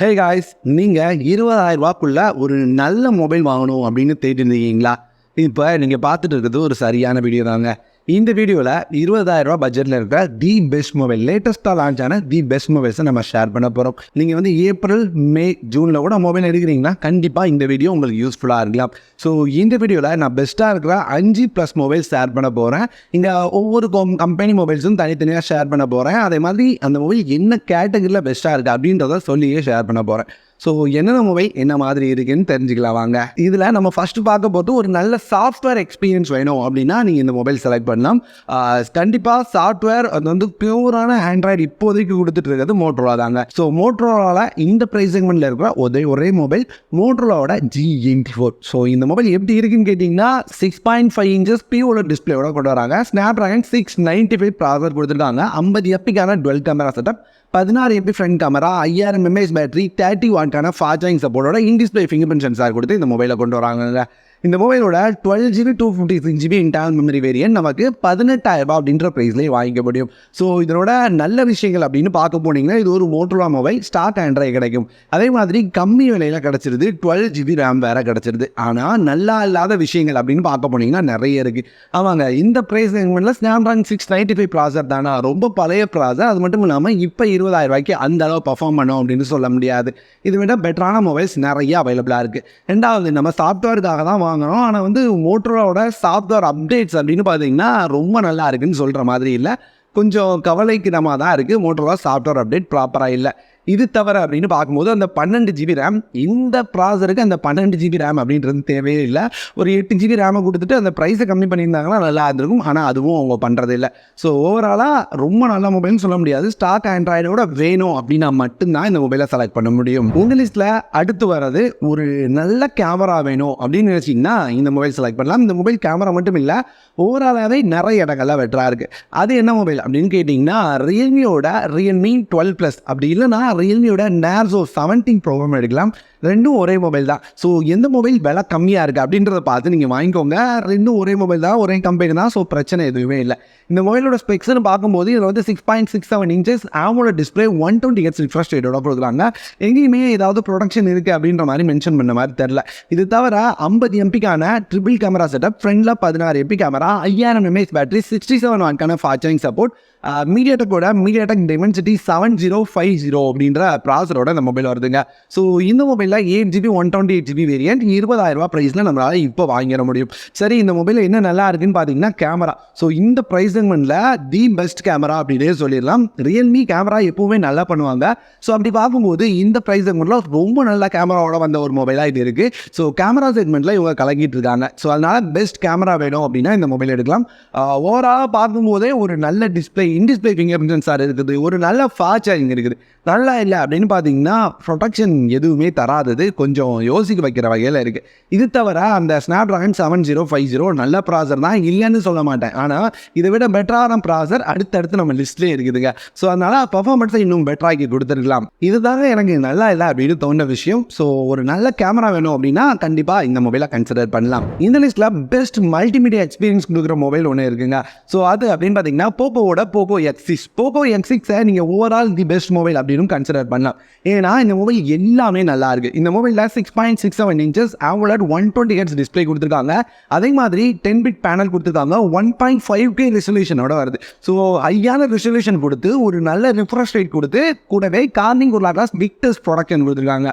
Hey guys நீங்கள் இருபதாயிரம் ரூபாக்குள்ள ஒரு நல்ல மொபைல் வாங்கணும் அப்படின்னு தேடிட்டு இருந்தீங்களா? இப்போ நீங்கள் பார்த்துட்டு இருக்கிறது ஒரு சரியான வீடியோ தாங்க. இந்த வீடியோவில் இருபதாயிரம் ரூபா பட்ஜெட்டில் இருக்கிற தி பெஸ்ட் மொபைல் லேட்டஸ்ட்டாக லான்ச் ஆன தி பெஸ்ட் மொபைல்ஸை நம்ம ஷேர் பண்ண போகிறோம் நீங்கள் வந்து ஏப்ரல் மே ஜூனில் கூட மொபைல் எடுக்கிறீங்கன்னா கண்டிப்பாக இந்த வீடியோ உங்களுக்கு யூஸ்ஃபுல்லாக இருக்கலாம். ஸோ இந்த வீடியோவில் நான் பெஸ்ட்டாக இருக்கிற அஞ்சு ப்ளஸ் மொபைல் ஷேர் பண்ண போகிறேன் இங்கே ஒவ்வொரு கம்பெனி மொபைல்ஸும் தனித்தனியாக ஷேர் பண்ண போகிறேன் அதே மாதிரி அந்த மொபைல் என்ன கேட்டகரியில் பெஸ்ட்டாக இருக்குது அப்படின்றத சொல்லியே ஷேர் பண்ண போகிறேன் ஸோ என்னென்ன மொபைல் என்ன மாதிரி இருக்குன்னு தெரிஞ்சுக்கலாம் வாங்க. இதில் நம்ம ஃபஸ்ட்டு பார்க்க போது ஒரு நல்ல சாஃப்ட்வேர் எக்ஸ்பீரியன்ஸ் வேணும் அப்படின்னா நீங்கள் இந்த மொபைல் செலக்ட் பண்ணலாம். கண்டிப்பாக சாஃப்ட்வேர் அது வந்து பியூரான ஆண்ட்ராய்டு இப்போதைக்கு கொடுத்துட்டு இருக்கிறது மோட்ரோலா தாங்க. ஸோ மோட்ரோலாவில் இந்த ப்ரைஸ் செக்மெண்ட்டில் இருக்கிற ஒரே ஒரே மொபைல் மோட்ரோலாவோட ஜி எயிட்டி ஃபோர் ஸோ இந்த மொபைல் எப்படி இருக்குன்னு கேட்டிங்கன்னா சிக்ஸ் பாயிண்ட் ஃபைவ் இன்ச்சஸ் பியூல டிஸ்பிளேயோட கொண்டு வராங்க. Snap dragon six ninety five processor கொடுத்துருக்காங்க ஐம்பது எப்பிக்கான டுவெல் கேமரா செட்டப் பதினாறு எம்பி ஃப்ரண்ட் கேமரா ஐயாயிரம் எம்ஏஎஸ் பேட்டரி தேர்ட்டி வாட்டான ஃபாஸ்ட் சப்போர்ட்டோட in display finger print sensor கொடுத்து இந்த மொபைலை கொண்டு வராங்க இந்த மொபைலோட dual GB two fifty six GB internal memory variant நமக்கு பதினெட்டாயிரம் ரூபாய் அப்படின்ற ப்ரைஸ்லேயே வாங்கிக்க முடியும் ஸோ இதனோட நல்ல விஷயங்கள் அப்படின்னு பார்க்க போனீங்கன்னா இது ஒரு மோட்டோலா மொபைல் ஸ்டார்ட் ஆண்ட்ராய்டு கிடைக்கும். அதே மாதிரி கம்மி விலையில் கிடச்சிருது டுவெல் ஜிபி ரேம் வேறு கிடச்சிருது. ஆனால் நல்லா இல்லாத விஷயங்கள் அப்படின்னு பார்க்க போனீங்கன்னா நிறைய இருக்குது ஆமாங்க இந்த ப்ரைஸ் செக்மெண்ட்டில் ஸ்னாப்ட்ராகன் சிக்ஸ் நைன்ட்டி ஃபைவ் ப்ராசர் தானா? ரொம்ப பழைய ப்ராசர் அது மட்டும் இல்லாமல் இப்போ இருபதாயிரம் ரூபாய்க்கு அந்த அளவு பர்ஃபார்ம் பண்ணும் அப்படின்னு சொல்ல முடியாது. இதை விட பெட்டரான மொபைல்ஸ் நிறைய அவைலபிளாக இருக்குது ரெண்டாவது நம்ம சாஃப்ட்வேருக்காக தான் வாங்கினோம் ஆனால் வந்து மோட்டரோட சாஃப்ட்வேர் அப்டேட்ஸ் அப்படின்னு பார்த்தீங்கன்னா ரொம்ப நல்லா இருக்குன்னு சொல்கிற மாதிரி இல்லை. கொஞ்சம் கவலைக்கிடமாக தான் இருக்குது மோட்டரோட சாஃப்ட்வேர் அப்டேட் ப்ராப்பராக இல்லை. இது தவிர அப்படின்னு பார்க்கும்போது அந்த பன்னெண்டு ஜிபி ரேம் இந்த ப்ராசருக்கு அந்த பன்னெண்டு ஜிபி ரேம் அப்படின்றது தேவையே இல்லை. ஒரு எட்டு ஜிபி ரேமை கொடுத்துட்டு அந்த ப்ரைஸை கம்மி பண்ணியிருந்தாங்கன்னா நல்லா இருந்திருக்கும். ஆனால் அதுவும் அவங்க பண்ணுறது இல்லை. ஸோ ஓவராலாக ரொம்ப நல்ல மொபைல்னு சொல்ல முடியாது. ஸ்டாக் ஆண்ட்ராய்டோட வேணும் அப்படின்னா மட்டும்தான் இந்த மொபைலை செலக்ட் பண்ண முடியும். உங்கள் லிஸ்ட்டில் அடுத்து வர்றது ஒரு நல்ல கேமரா வேணும் அப்படின்னு நினச்சிங்கன்னா இந்த மொபைல் செலக்ட் பண்ணலாம். இந்த மொபைல் கேமரா மட்டும் இல்லை ஓவராலாகவே நிறைய இடங்கள்லாம் வெட்டராக இருக்குது அது என்ன மொபைல் அப்படின்னு கேட்டிங்கன்னா ரியல்மியோட ரியல்மி டுவெல் ப்ளஸ் அப்படி இல்லைனா ரியல்மியோட நேர்ஸோ செவன்டீன் ப்ரோக்ராம் எடுக்கலாம். ரெண்டும் ஒரே மொபைல் தான். ஸோ எந்த மொபைல் விலை கம்மியாக இருக்குது அப்படின்றத பார்த்து நீங்கள் வாங்கிக்கோங்க. ரெண்டும் ஒரே மொபைல் தான் ஒரே கம்பெனி தான். ஸோ பிரச்சனை எதுவுமே இல்லை. இந்த மொபைலோட ஸ்பெக்ஸ்னு பார்க்கும்போது இதில் வந்து six point six seven inches ஆமோட display one twenty H refresh ரேட்டோட கொடுக்குறாங்க. எங்கேயுமே ஏதாவது ப்ரொடக்ஷன் இருக்குது அப்படின்ற மாதிரி மென்ஷன் பண்ண மாதிரி தெரில இது தவிர ஐம்பது எம்பிக்கான ட்ரிபிள் கேமரா செட்டப் ஃப்ரண்டில் பதினாறு எம்பி கேமரா ஐயாயிரம் எம்ஏஹெச் பேட்டரி சிக்ஸ்டி செவன் வாட்கான charging support மீடியாடெக்கோட MediaTek Dimensity seven zero five zero அப்படின்ற ப்ராசரோட இந்த மொபைல் வருதுங்க. ஸோ இந்த மொபைலில் eight GB one twenty eight GB variant இருபதாயிரம் ரூபா ப்ரைஸில் நம்மளால் இப்போ வாங்கிட முடியும். சரி இந்த மொபைலில் என்ன நல்லா இருக்குன்னு பார்த்தீங்கன்னா கேமரா ஸோ இந்த ப்ரைஸ் செக்மெண்ட்டில் தி பெஸ்ட் கேமரா அப்படின்னே சொல்லிடலாம். ரியல்மி கேமரா எப்போவுமே நல்லா பண்ணுவாங்க. ஸோ அப்படி பார்க்கும்போது இந்த ப்ரைஸ் செக்மெண்ட்டில் ரொம்ப நல்ல கேமராவோட வந்த ஒரு மொபைலாக இது இருக்குது ஸோ கேமரா செக்மெண்ட்டில் இவங்க கலங்கிட்டு இருக்காங்க. ஸோ அதனால் பெஸ்ட் கேமரா வேணும் அப்படின்னா இந்த மொபைல் எடுக்கலாம். ஓவராலாக பார்க்கும்போதே ஒரு நல்ல டிஸ்பிளே இண்டிஸ்பிளே ஃபிங்கர் பிரிண்ட் சார் இருக்குது. ஒரு நல்ல ஃபாஸ்ட் சார்ஜிங் இருக்குது. நல்லா இல்லை அப்படின்னு பார்த்தீங்கன்னா ப்ரொடக்ஷன் எதுவுமே தராதது கொஞ்சம் யோசிக்க வைக்கிற வகையில் இருக்குது இது தவிர அந்த Snapdragon seven zero five zero நல்ல ப்ராசர் தான் இல்லைன்னு சொல்ல மாட்டேன். ஆனால் இதை விட பெட்டரான ப்ராசர் அடுத்தடுத்து நம்ம லிஸ்ட்லேயே இருக்குதுங்க. ஸோ அதனால் பர்ஃபார்மன்ஸை இன்னும் பெட்டராக்கி கொடுத்துருக்கலாம். இதுதாங்க எனக்கு நல்லா இல்லை அப்படின்னு தோன்ற விஷயம். ஸோ ஒரு நல்ல கேமரா வேணும் அப்படின்னா கண்டிப்பாக இந்த மொபைலை கன்சிடர் பண்ணலாம். இந்த லிஸ்ட்டில் பெஸ்ட் மல்டிமீடியா எக்ஸ்பீரியன்ஸ் கொடுக்குற மொபைல் ஒன்று இருக்குங்க. ஸோ அது அப்படின்னு பார்த்தீங்கன்னா போக்கோவோட Poco X six Poco X சிக்ஸை நீங்கள் ஓவரால் தி பெஸ்ட் மொபைல் அப்படின்னு கன்சிடர் பண்ணலாம். ஏன்னா இந்த மொபைல் எல்லாமே நல்லா இருக்குது இந்த மொபைலில் six point six seven inches AMOLED one twenty hertz display கொடுத்துருக்காங்க. அதே மாதிரி டென் பிட் பேனல் கொடுத்துருக்காங்க. ஒன் பாயிண்ட் ஃபைவ் கே ரெசல்யூஷனோட வருது. ஸோ ஹையான ரெசல்யூஷன் கொடுத்து ஒரு நல்ல ரிஃப்ரெஷ் ரேட் கொடுத்து கூடவே கார்னிங் ஒரு லாட்டாஸ் பிக்டஸ்ட் ப்ரொடக்ஷன் கொடுத்துருக்காங்க.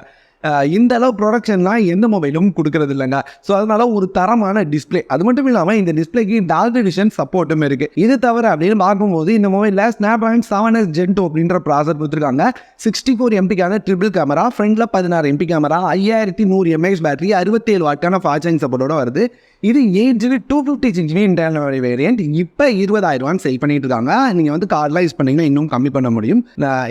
இந்த அளவு ப்ரொடக்ஷன்லாம் எந்த மொபைலும் கொடுக்கறது இல்லைங்க. ஸோ அதனால ஒரு தரமான டிஸ்பிளே அது மட்டும் இல்லாமல் இந்த டிஸ்பிளேக்கு டார்க் எடிஷன் சப்போர்ட்டும் இருக்குது இது தவிர அப்படின்னு பார்க்கும்போது இந்த மொபைலில் Snapdragon seven S gen two அப்படின்ற ப்ராசர் கொடுத்துருக்காங்க. சிக்ஸ்டி ஃபோர் எம்பிக்கான ட்ரிபிள் கேமரா ஃப்ரண்டில் பதினாறு எம்பி கேமரா ஐயாயிரத்தி நூறு எம்ஏஹெச் பேட்டரி அறுபத்தேழு வாட்டான ஃபாஸ்டிங் சப்போர்ட்டோட வருது. இது eight GB two fifty six GB internal variant இப்போ இருபதாயிரம் ரூபான்னு செல் பண்ணிட்டு இருக்காங்க. நீங்கள் வந்து கார்டெலாம் யூஸ் பண்ணிங்கன்னா இன்னும் கம்மி பண்ண முடியும்.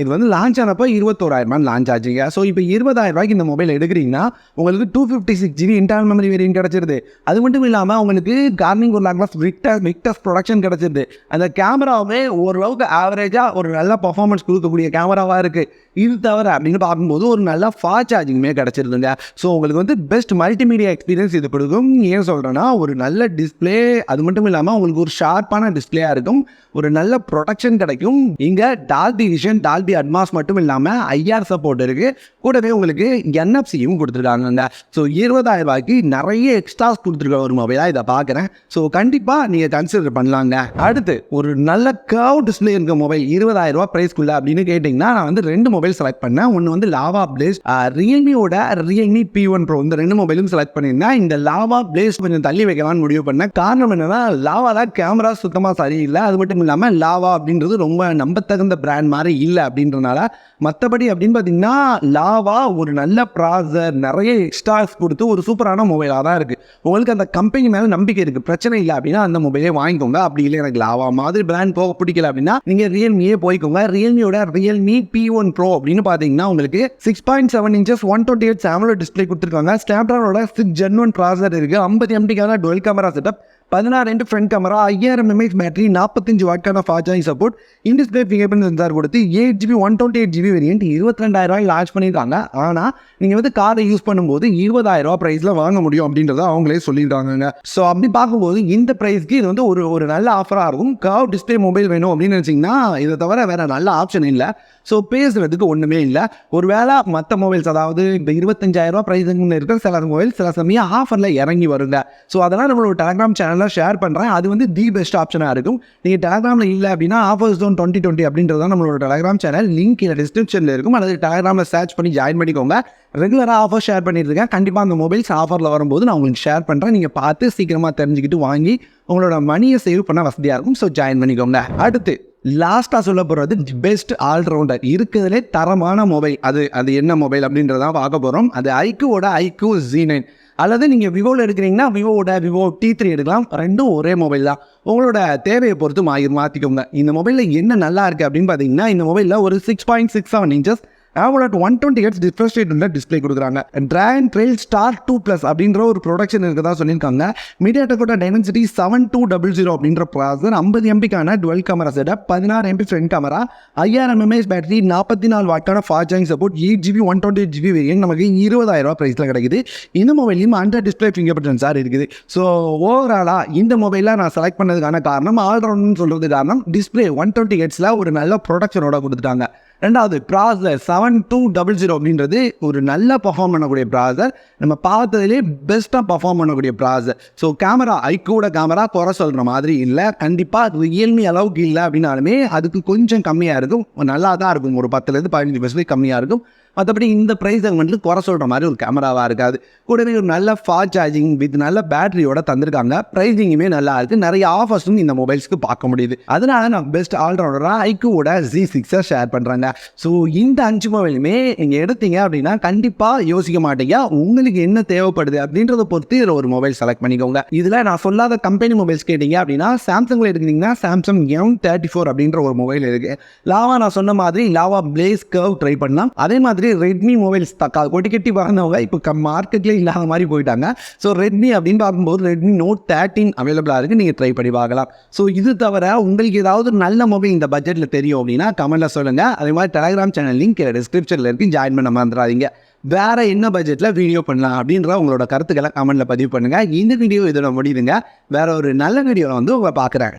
இது வந்து லான்ச் ஆனப்போ இருபத்தோராயிரம் ரூபாய் லான்ச் ஆச்சுங்க. ஸோ இப்போ இருபதாயிரம் ரூபாய்க்கு இந்த மொபைல் எடுக்கிறீங்கன்னா உங்களுக்கு two fifty six GB internal memory variant கிடச்சிருது. அது மட்டும் இல்லாமல் உங்களுக்கு கார்னிங் ஒரு லாக்லாஸ் விக்டஸ் விக்டஸ் ப்ரொடக்ஷன் கிடச்சிருது. அந்த கேமராவே ஓரளவுக்கு ஆவரேஜாக ஒரு நல்ல பர்ஃபார்மன்ஸ் கொடுக்கக்கூடிய கேமராவாக இருக்குது இது தவிர அப்படின்னு பார்க்கும்போது ஒரு நல்ல ஃபாஸ்ட் சார்ஜிங்குமே கிடச்சிருதுங்க. ஸோ உங்களுக்கு வந்து பெஸ்ட் மல்டிமீடியா எக்ஸ்பீரியன்ஸ் இது கொடுக்கும். ஏன் சொல்கிறேன்னா ஒரு நல்ல டிஸ்பிளே அது மட்டும் இல்லாமல் உங்களுக்கு ஒரு ஷார்ப்பான டிஸ்ப்ளேயாக இருக்கும். ஒரு நல்ல ப்ரொடக்ஷன் கிடைக்கும். இங்கே டால்பி விஷன் டால்பி அட்மாஸ் மட்டும் இல்லாமல் ஐஆர் சப்போர்ட் இருக்குது கூடவே உங்களுக்கு என்எஃப்சியும் கொடுத்துருக்காங்க ஸோ இருபதாயிரம் ரூபாய்க்கு நிறைய எக்ஸ்ட்ராஸ் கொடுத்துருக்க ஒரு மொபைலாக இதை பார்க்குறேன். ஸோ கண்டிப்பாக நீங்கள் கன்சிடர் பண்ணலாங்க. அடுத்து ஒரு நல்ல கர்வ் டிஸ்பிளே இருக்க மொபைல் இருபதாயிரம் ரூபா ப்ரைஸ்க்குள்ள அப்படின்னு கேட்டிங்கன்னா நான் வந்து ரெண்டு மொபைல் செலக்ட் பண்ணேன். ஒன்று வந்து லாவா பிளேஸ் ரியல்மியோட ரியல்மி பி ஒன் ப்ரோ இந்த ரெண்டு மொபைலும் செலக்ட் பண்ணியிருந்தேன். இந்த லாவா பிளேஸ் கொஞ்சம் தள்ளி வைக்கலாம்னு முடிவு பண்ணேன். காரணம் என்னன்னா லாவால கேமரா சுத்தமாக சரியில்லை. அது மட்டும் இல்லாமல் லாவா அப்படின்றது ரொம்ப நம்பத்தகுந்த பிராண்ட் மாதிரி இல்லை அப்படின்றனால மற்றபடி அப்படின்னு பார்த்தீங்கன்னா லாவா ஒரு நல்ல ப்ராசர் நிறைய எக்ஸ்ட்ராஸ் கொடுத்து ஒரு சூப்பரான மொபைலாக தான் இருக்குது உங்களுக்கு அந்த கம்பெனி மேலே நம்பிக்கை இருக்குது பிரச்சனை இல்லை அப்படின்னா அந்த மொபைலே வாங்கிக்கோங்க. அப்படி இல்லை எனக்கு லாவா மாதிரி பிராண்ட் போக பிடிக்கல அப்படின்னா நீங்கள் ரியல்மியே போய்க்கோங்க. ரியல்மியோட ரியல்மி பி ஒன் ப்ரோ அப்படின்னு பார்த்தீங்கன்னா உங்களுக்கு six point seven inches one twenty eight சாமலோ display கொடுத்துருக்காங்க ஸ்னாப்ட்ராகனோட சிக்ஸ் ஜென் ஒன் ப்ராசர் இருக்குது ஐம்பத்தி எம்பிக்கான டுவெல் கேமரா செட்டப் பதினாறு இன்ட்டு ஃப்ரண்ட் கேமரா ஐயாயிரம் எம்ஏஹெச் பேட்டரி நாற்பத்தஞ்சு வாட்கான ஃபாஜாய் support in display fingerprint sensor கொடுத்து eight GB one twenty eight GB variant இருபத்தி ரெண்டாயிரம் ரூபாய் லான்ச் பண்ணியிருக்காங்க. ஆனால் நீங்கள் வந்து காரை யூஸ் பண்ணும்போது இருபதாயிரம் ரூபா ப்ரைஸில் வாங்க முடியும் அப்படின்றத அவங்களே சொல்லியிருக்காங்க ஸோ அப்படி பார்க்கும்போது இந்த ப்ரைஸ்க்கு இது வந்து ஒரு ஒரு நல்ல ஆஃபராக இருக்கும். கவ் டிஸ்பிளே மொபைல் வேணும் அப்படின்னு நினச்சிங்கன்னா இதை தவிர வேறு நல்ல ஆப்ஷன் இல்லை. ஸோ பேசுகிறதுக்கு ஒன்றுமே இல்லை. ஒரு வேளை மற்ற மொபைல்ஸ் அதாவது இந்த இருபத்தஞ்சாயிரம் ரூபாய் ப்ரைஸுங்கன்னு இருக்கிற சில மொபைல் சில சமயம் ஆஃபரில் இறங்கி வருங்க. ஸோ அதெல்லாம் நம்மளோட டெலகிராம் சேனலில் ஷேர் பண்ணுறேன் அது வந்து தி பெஸ்ட் ஆப்ஷனாக இருக்கும். நீங்கள் டெலகிராமில் இல்லை அப்படின்னா ஆஃபர்ஸ் ஜோன் டுவெண்ட்டி டுவெண்ட்டி அப்படின்றது தான் நம்மளோட டெலகிராம் சேனல் லிங்க் இல்லை டிஸ்கிரிப்ஷனில் இருக்கும். அல்லது டெலகிராமில் சர்ச் பண்ணி ஜாயின் பண்ணிக்கோங்க. ரெகுலராக ஆஃபர் ஷேர் பண்ணிட்டு இருக்கேன். கண்டிப்பாக அந்த மொபைல்ஸ் ஆஃபரில் வரும்போது நான் உங்களுக்கு ஷேர் பண்ணுறேன் நீங்கள் பார்த்து சீக்கிரமாக தெரிஞ்சுக்கிட்டு வாங்கி உங்களோட மணியை சேவ் பண்ண வசதியாக இருக்கும். ஸோ ஜாயின் பண்ணிக்கோங்க. அடுத்து லாஸ்ட்டாக சொல்ல போகிறது பெஸ்ட் ஆல்ரவுண்டர் இருக்கிறதுலே தரமான மொபைல் அது அது என்ன மொபைல் அப்படின்றதான் பார்க்க போகிறோம் அது ஐக்கூவோட ஐக்யூ ஜி நைன் அல்லது நீங்கள் விவோவில் எடுக்கிறீங்கன்னா விவோவோட விவோ டி த்ரீ எடுக்கலாம். ரெண்டும் ஒரே மொபைல் தான். உங்களோட தேவையை பொறுத்து மாறி மாற்றிக்கோங்க இந்த மொபைலில் என்ன நல்லா இருக்குது அப்படின்னு பார்த்தீங்கன்னா இந்த மொபைலில் ஒரு six point six seven inches AMOLED one twenty hertz display state உள்ள டிஸ்பிளே கொடுக்குறாங்க. Dragon Trail Star two plus அப்படின்ற ஒரு ப்ரொடக்ஷன் இருக்கதா சொல்லியிருக்காங்க. மீடியாடெக்கோட Dimensity seven two double zero அப்படின்ற ப்ராசர் ஐம்பது எம்பிக்கான டுவெல் கேமரா செட்டப் பதினாறு எம்பி ஃப்ரண்ட் கேமரா ஐயாயிரம் எம்ஏஎஸ் பேட்டரி நாற்பத்தி நாலு வாட்டான fast charging support eight GB one twenty eight GB variant நமக்கு இருபதாயிரம் ரூபா ப்ரைஸில் கிடைக்குது. இந்த மொபைலையும் அண்டர் டிஸ்பிளே ஃபிங்கர் பிரிண்ட் சார் இருக்குது. ஸோ ஓவராலாக இந்த மொபைலில் நான் செலக்ட் பண்ணதுக்கான காரணம் ஆல்ரவுண்ட்னு சொல்கிறது காரணம் டிஸ்பிளே ஒன் டுவெண்ட்டி ஹெட்ஸில் ஒரு நல்ல ப்ரொடக்ஷனோட கொடுத்துட்டாங்க. ரெண்டாவது ப்ராசர் செவன் டூ டபுள் ஜீரோ அப்படின்றது ஒரு நல்ல பர்ஃபார்ம் பண்ணக்கூடிய ப்ராசர் நம்ம பார்த்ததுலேயே பெஸ்ட்டாக பர்ஃபார்ம் பண்ணக்கூடிய ப்ராசர் ஸோ கேமரா ஐக்கூட கேமரா குறை சொல்கிற மாதிரி இல்லை. கண்டிப்பாக ரியல்மி அளவுக்கு இல்லை அப்படின்னாலுமே அதுக்கு கொஞ்சம் கம்மியாக இருக்கும். நல்லா தான் இருக்கும். ஒரு பத்துலேருந்து பதினஞ்சு பர்சன்டேஜ் கம்மியாக இருக்கும். மற்றபடி இந்த ப்ரைஸ் செக்மெண்ட்டில் குறை சொல்கிற மாதிரி ஒரு கேமராவாக இருக்காது. கூடவே ஒரு நல்ல ஃபாஸ்ட் சார்ஜிங் வித் நல்ல பேட்டரியோட தந்திருக்காங்க. ப்ரைஸிங்குமே நல்லா இருக்குது நிறைய ஆஃபர்ஸும் இந்த மொபைல்ஸ்க்கு பார்க்க முடியுது. அதனால நான் பெஸ்ட் ஆல்ரவுண்டராக ஐக்கூட ஜி சிக்ஸை ஷேர் பண்ணுறாங்க ஸோ இந்த அஞ்சு மொபைலுமே நீங்கள் எடுத்தீங்க அப்படின்னா கண்டிப்பாக யோசிக்க மாட்டீங்க. உங்களுக்கு என்ன தேவைப்படுது அப்படின்றத பொறுத்து இதில் ஒரு மொபைல் செலக்ட் பண்ணிக்கோங்க. இதில் நான் சொல்லாத கம்பெனி மொபைல்ஸ் கேட்டீங்க அப்படின்னா சாம்சங்கில் எடுக்கிறீங்கன்னா சாம்சங் எம் தேர்ட்டி ஃபோர் அப்படின்ற ஒரு மொபைல் இருக்குது லாவா நான் சொன்ன மாதிரி லாவா பிளேஸ் கர்வ் ட்ரை பண்ணலாம். அதே மாதிரி ரெட்மி மொபைல்ஸ் தக்கா கொட்டி கட்டி வாங்கினவங்க இப்போ க மார்க்கெட்லேயே இல்லாத மாதிரி போயிட்டாங்க. ஸோ ரெட்மி அப்படின்னு பார்க்கும்போது ரெட்மி நோட் தேர்ட்டின் அவைலபிளாக இருக்குது நீங்கள் ட்ரை பண்ணி பார்க்கலாம். ஸோ இது தவிர உங்களுக்கு ஏதாவது நல்ல மொபைல் இந்த பட்ஜெட்டில் தெரியும் அப்படின்னா கமெண்ட்டில் சொல்லுங்கள் அதே மாதிரி டெலிகிராம் சேனல் லிங்க் டிஸ்கிரிப்ஷனில் இருக்குது ஜாயின் பண்ண மறந்துடாதீங்க. வேறு என்ன பட்ஜெட்டில் வீடியோ பண்ணலாம் அப்படின்ற உங்களோட கருத்துக்களை கமெண்ட்டில் பதிவு பண்ணுங்கள் இந்த வீடியோ இதோட முடியுதுங்க. வேற ஒரு நல்ல வீடியோவில் வந்து உங்களை பார்க்குறேன்.